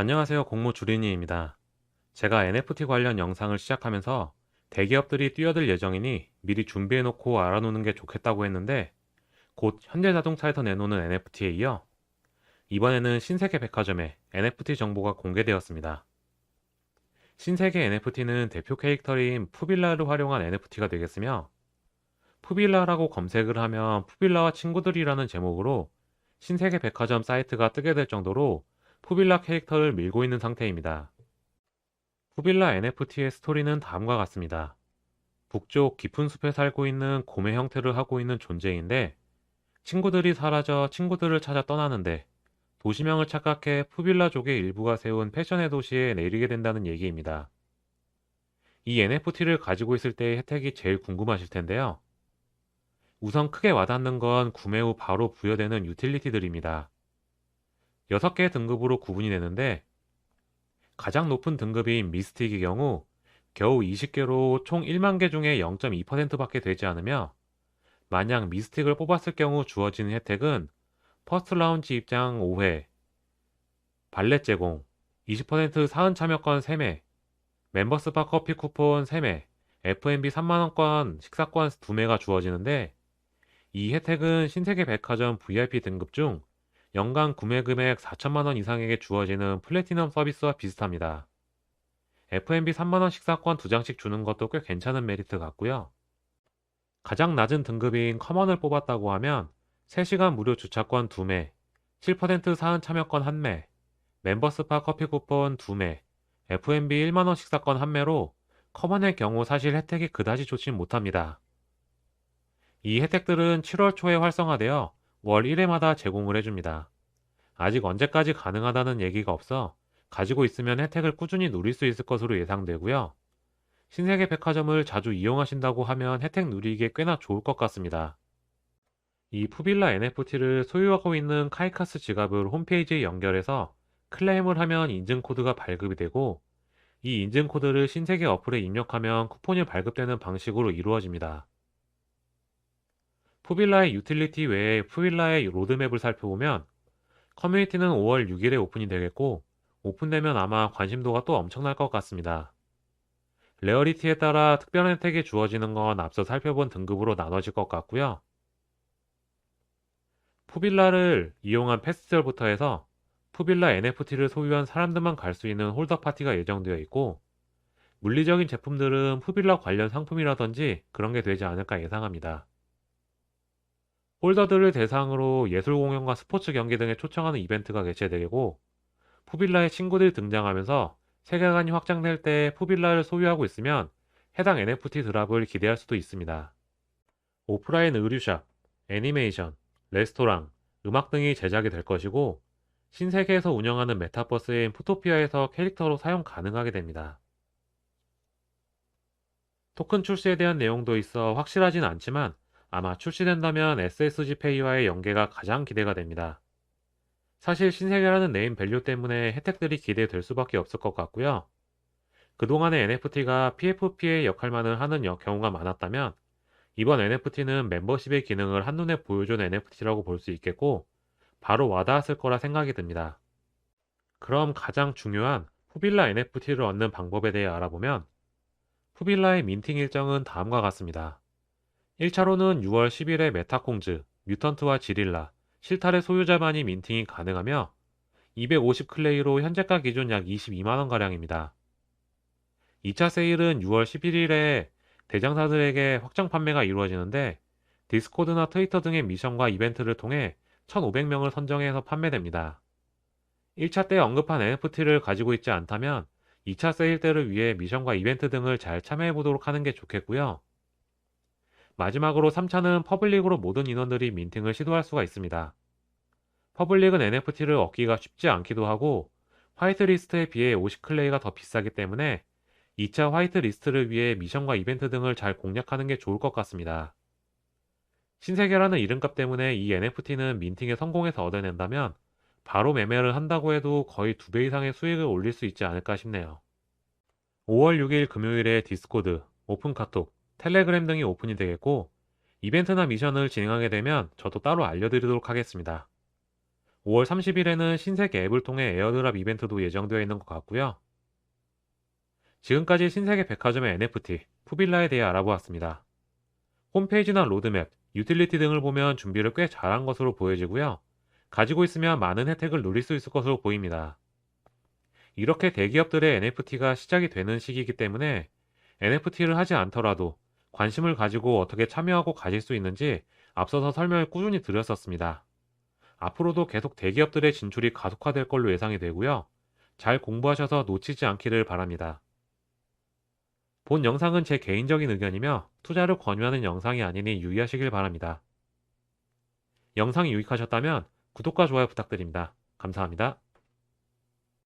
안녕하세요. 공모 주린이입니다. 제가 NFT 관련 영상을 시작하면서 대기업들이 뛰어들 예정이니 미리 준비해놓고 알아놓는 게 좋겠다고 했는데 곧 현대자동차에서 내놓는 NFT에 이어 이번에는 신세계 백화점에 NFT 정보가 공개되었습니다. 신세계 NFT는 대표 캐릭터인 푸빌라를 활용한 NFT가 되겠으며 푸빌라라고 검색을 하면 푸빌라와 친구들이라는 제목으로 신세계 백화점 사이트가 뜨게 될 정도로 푸빌라 캐릭터를 밀고 있는 상태입니다. 푸빌라 NFT의 스토리는 다음과 같습니다. 북쪽 깊은 숲에 살고 있는 곰의 형태를 하고 있는 존재인데 친구들이 사라져 친구들을 찾아 떠나는데 도시명을 착각해 푸빌라족의 일부가 세운 패션의 도시에 내리게 된다는 얘기입니다. 이 NFT를 가지고 있을 때의 혜택이 제일 궁금하실 텐데요. 우선 크게 와닿는 건 구매 후 바로 부여되는 유틸리티들입니다. 6개 등급으로 구분이 되는데 가장 높은 등급인 미스틱의 경우 겨우 20개로 총 1만 개 중에 0.2%밖에 되지 않으며 만약 미스틱을 뽑았을 경우 주어지는 혜택은 퍼스트 라운지 입장 5회, 발렛 제공, 20% 사은 참여권 3매, 멤버스파 커피 쿠폰 3매, F&B 3만원권 식사권 2매가 주어지는데 이 혜택은 신세계 백화점 VIP 등급 중 연간 구매 금액 4천만 원 이상에게 주어지는 플래티넘 서비스와 비슷합니다. F&B 3만 원 식사권 2장씩 주는 것도 꽤 괜찮은 메리트 같고요. 가장 낮은 등급인 커먼을 뽑았다고 하면 3시간 무료 주차권 2매, 7% 사은 참여권 1매, 멤버스파 커피 쿠폰 2매, F&B 1만원 식사권 1매로 커먼의 경우 사실 혜택이 그다지 좋진 못합니다. 이 혜택들은 7월 초에 활성화되어 월 1회마다 제공을 해줍니다. 아직 언제까지 가능하다는 얘기가 없어 가지고 있으면 혜택을 꾸준히 누릴 수 있을 것으로 예상되고요. 신세계 백화점을 자주 이용하신다고 하면 혜택 누리기에 꽤나 좋을 것 같습니다. 이 푸빌라 NFT를 소유하고 있는 카이카스 지갑을 홈페이지에 연결해서 클레임을 하면 인증코드가 발급이 되고 이 인증코드를 신세계 어플에 입력하면 쿠폰이 발급되는 방식으로 이루어집니다. 푸빌라의 유틸리티 외에 푸빌라의 로드맵을 살펴보면 커뮤니티는 5월 6일에 오픈이 되겠고 오픈되면 아마 관심도가 또 엄청날 것 같습니다. 레어리티에 따라 특별한 혜택이 주어지는 건 앞서 살펴본 등급으로 나눠질 것 같고요. 푸빌라를 이용한 페스티벌부터 해서 푸빌라 NFT를 소유한 사람들만 갈 수 있는 홀더 파티가 예정되어 있고 물리적인 제품들은 푸빌라 관련 상품이라든지 그런 게 되지 않을까 예상합니다. 홀더들을 대상으로 예술 공연과 스포츠 경기 등에 초청하는 이벤트가 개최되고 푸빌라의 친구들이 등장하면서 세계관이 확장될 때 푸빌라를 소유하고 있으면 해당 NFT 드랍을 기대할 수도 있습니다. 오프라인 의류샵, 애니메이션, 레스토랑, 음악 등이 제작이 될 것이고 신세계에서 운영하는 메타버스인 푸토피아에서 캐릭터로 사용 가능하게 됩니다. 토큰 출시에 대한 내용도 있어 확실하진 않지만 아마 출시된다면 SSG페이와의 연계가 가장 기대가 됩니다. 사실 신세계라는 네임 밸류 때문에 혜택들이 기대될 수밖에 없을 것 같고요. 그동안의 NFT가 PFP의 역할만을 하는 경우가 많았다면 이번 NFT는 멤버십의 기능을 한눈에 보여준 NFT라고 볼 수 있겠고 바로 와닿았을 거라 생각이 듭니다. 그럼 가장 중요한 푸빌라 NFT를 얻는 방법에 대해 알아보면 푸빌라의 민팅 일정은 다음과 같습니다. 1차로는 6월 10일에 메타콩즈, 뮤턴트와 지릴라, 실탈의 소유자만이 민팅이 가능하며 250 클레이로 현재가 기준 약 22만원가량입니다. 2차 세일은 6월 11일에 대장사들에게 확정 판매가 이루어지는데 디스코드나 트위터 등의 미션과 이벤트를 통해 1,500명을 선정해서 판매됩니다. 1차 때 언급한 NFT를 가지고 있지 않다면 2차 세일 때를 위해 미션과 이벤트 등을 잘 참여해 보도록 하는 게 좋겠고요. 마지막으로 3차는 퍼블릭으로 모든 인원들이 민팅을 시도할 수가 있습니다. 퍼블릭은 NFT를 얻기가 쉽지 않기도 하고 화이트리스트에 비해 50클레이가 더 비싸기 때문에 2차 화이트리스트를 위해 미션과 이벤트 등을 잘 공략하는 게 좋을 것 같습니다. 신세계라는 이름값 때문에 이 NFT는 민팅에 성공해서 얻어낸다면 바로 매매를 한다고 해도 거의 두 배 이상의 수익을 올릴 수 있지 않을까 싶네요. 5월 6일 금요일에 디스코드, 오픈 카톡, 텔레그램 등이 오픈이 되겠고 이벤트나 미션을 진행하게 되면 저도 따로 알려드리도록 하겠습니다. 5월 30일에는 신세계 앱을 통해 에어드랍 이벤트도 예정되어 있는 것 같고요. 지금까지 신세계 백화점의 NFT, 푸빌라에 대해 알아보았습니다. 홈페이지나 로드맵, 유틸리티 등을 보면 준비를 꽤 잘한 것으로 보여지고요. 가지고 있으면 많은 혜택을 누릴 수 있을 것으로 보입니다. 이렇게 대기업들의 NFT가 시작이 되는 시기이기 때문에 NFT를 하지 않더라도 관심을 가지고 어떻게 참여하고 가질 수 있는지 앞서서 설명을 꾸준히 드렸었습니다. 앞으로도 계속 대기업들의 진출이 가속화될 걸로 예상이 되고요. 잘 공부하셔서 놓치지 않기를 바랍니다. 본 영상은 제 개인적인 의견이며 투자를 권유하는 영상이 아니니 유의하시길 바랍니다. 영상이 유익하셨다면 구독과 좋아요 부탁드립니다. 감사합니다.